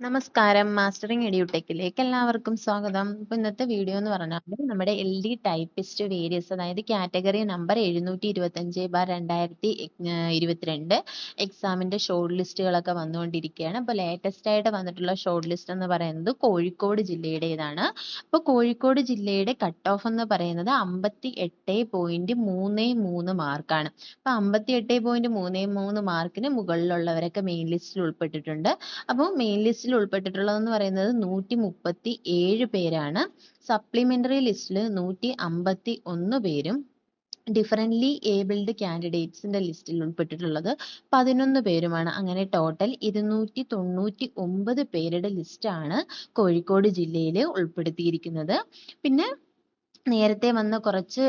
നമസ്കാരം. മാസ്റ്ററിംഗ് എഡ്യൂടെക്കിലേക്ക് എല്ലാവർക്കും സ്വാഗതം. അപ്പോൾ ഇന്നത്തെ വീഡിയോ എന്ന് പറഞ്ഞാൽ നമ്മുടെ എൽ ഡി ടൈപ്പിസ്റ്റ് വേരിയസ് അതായത് കാറ്റഗറി നമ്പർ എഴുന്നൂറ്റി ഇരുപത്തഞ്ച് ബാർ രണ്ടായിരത്തി ഇരുപത്തിരണ്ട് എക്സാമിന്റെ ഷോർട്ട് ലിസ്റ്റുകളൊക്കെ വന്നുകൊണ്ടിരിക്കുകയാണ്. അപ്പോൾ ലേറ്റസ്റ്റ് ആയിട്ട് വന്നിട്ടുള്ള ഷോർട്ട് ലിസ്റ്റ് എന്ന് പറയുന്നത് കോഴിക്കോട് ജില്ലയുടേതാണ്. അപ്പോൾ കോഴിക്കോട് ജില്ലയുടെ കട്ട് ഓഫ് എന്ന് പറയുന്നത് അമ്പത്തി എട്ട് പോയിന്റ് മൂന്ന് മൂന്ന് മാർക്കാണ് അപ്പോൾ അമ്പത്തി എട്ട് പോയിന്റ് മൂന്ന് മൂന്ന് മാർക്കിന് മുകളിലുള്ളവരൊക്കെ മെയിൻ ലിസ്റ്റിൽ ഉൾപ്പെട്ടിട്ടുണ്ട്. അപ്പോൾ മെയിൻ ലിസ്റ്റിൽ ഉൾപ്പെട്ടിട്ടുള്ളതെന്ന് പറയുന്നത് നൂറ്റി മുപ്പത്തി ഏഴ് പേരാണ്. സപ്ലിമെന്ററി ലിസ്റ്റിൽ നൂറ്റി അമ്പത്തി ഒന്ന് പേരും ഡിഫറന്റ്ലി ഏബിൾഡ് കാൻഡിഡേറ്റ്സിന്റെ ലിസ്റ്റിൽ ഉൾപ്പെട്ടിട്ടുള്ളത് പതിനൊന്ന് പേരുമാണ്. അങ്ങനെ ടോട്ടൽ ഇരുന്നൂറ്റി തൊണ്ണൂറ്റി ഒമ്പത് പേരുടെ ലിസ്റ്റാണ് കോഴിക്കോട് ജില്ലയിൽ ഉൾപ്പെടുത്തിയിരിക്കുന്നത്. പിന്നെ നേരത്തെ വന്ന കുറച്ച്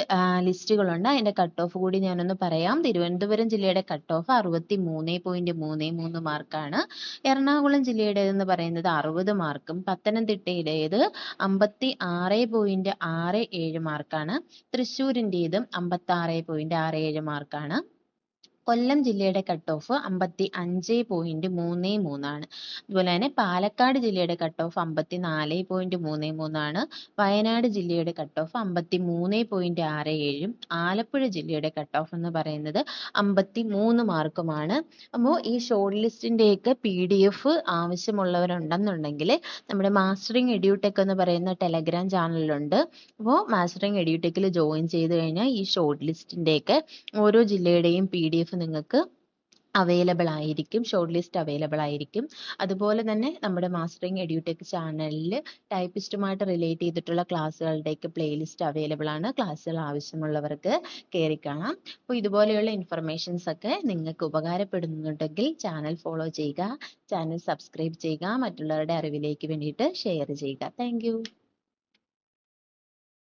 ലിസ്റ്റുകളുണ്ട്. അതിന്റെ കട്ട് ഓഫ് കൂടി ഞാനൊന്ന് പറയാം. തിരുവനന്തപുരം ജില്ലയുടെ കട്ട് ഓഫ് അറുപത്തി മൂന്ന് പോയിന്റ് മൂന്ന് മൂന്ന് മാർക്കാണ് എറണാകുളം ജില്ലയുടേതെന്ന് പറയുന്നത് അറുപത് മാർക്കും പത്തനംതിട്ടയുടേത് അമ്പത്തി ആറ് പോയിന്റ് ആറ് ഏഴ് മാർക്കാണ് തൃശ്ശൂരിന്റെതും അമ്പത്തി ആറ് പോയിന്റ് ആറ് ഏഴ് മാർക്കാണ് കൊല്ലം ജില്ലയുടെ കട്ട് ഓഫ് അമ്പത്തി അഞ്ച് പോയിന്റ് മൂന്ന് മൂന്നാണ്. അതുപോലെ തന്നെ പാലക്കാട് ജില്ലയുടെ കട്ട് ഓഫ് അമ്പത്തി നാല് പോയിന്റ് മൂന്ന് മൂന്നാണ്. വയനാട് ജില്ലയുടെ കട്ട് ഓഫ് അമ്പത്തി മൂന്ന് പോയിന്റ് ആറ് ഏഴും ആലപ്പുഴ ജില്ലയുടെ കട്ട് ഓഫ് എന്ന് പറയുന്നത് അമ്പത്തി മൂന്ന് മാർക്കുമാണ്. അപ്പോൾ ഈ ഷോർട്ട് ലിസ്റ്റിന്റെയൊക്കെ പി ഡി എഫ് ആവശ്യമുള്ളവരുണ്ടെന്നുണ്ടെങ്കിൽ നമ്മുടെ മാസ്റ്ററിങ് എഡ്യൂടെക് എന്ന് പറയുന്ന ടെലഗ്രാം ചാനലിലുണ്ട് അപ്പോൾ മാസ്റ്ററിങ് എഡ്യൂടെക്കിൽ ജോയിൻ ചെയ്ത് കഴിഞ്ഞാൽ ഈ ഷോർട്ട് ലിസ്റ്റിന്റെയൊക്കെ ഓരോ ജില്ലയുടെയും പി ഡി എഫ് നിങ്ങൾക്ക് അവൈലബിൾ ആയിരിക്കും ഷോർട്ട് ലിസ്റ്റ് അവൈലബിൾ ആയിരിക്കും. അതുപോലെ തന്നെ നമ്മുടെ മാസ്റ്ററിങ് എഡ്യൂടെക് ചാനലിൽ ടൈപ്പിസ്റ്റുമായിട്ട് റിലേറ്റ് ചെയ്തിട്ടുള്ള ക്ലാസ്സുകളുടെയൊക്കെ പ്ലേലിസ്റ്റ് അവൈലബിൾ ആണ്. ക്ലാസ്സുകൾ ആവശ്യമുള്ളവർക്ക് കയറി കാണാം. അപ്പോൾ ഇതുപോലെയുള്ള ഇൻഫർമേഷൻസ് ഒക്കെ നിങ്ങൾക്ക് ഉപകാരപ്പെടുന്നുണ്ടെങ്കിൽ ചാനൽ ഫോളോ ചെയ്യുക ചാനൽ സബ്സ്ക്രൈബ് ചെയ്യുക മറ്റുള്ളവരുടെ അറിവിലേക്ക് വേണ്ടിയിട്ട് ഷെയർ ചെയ്യുക. താങ്ക്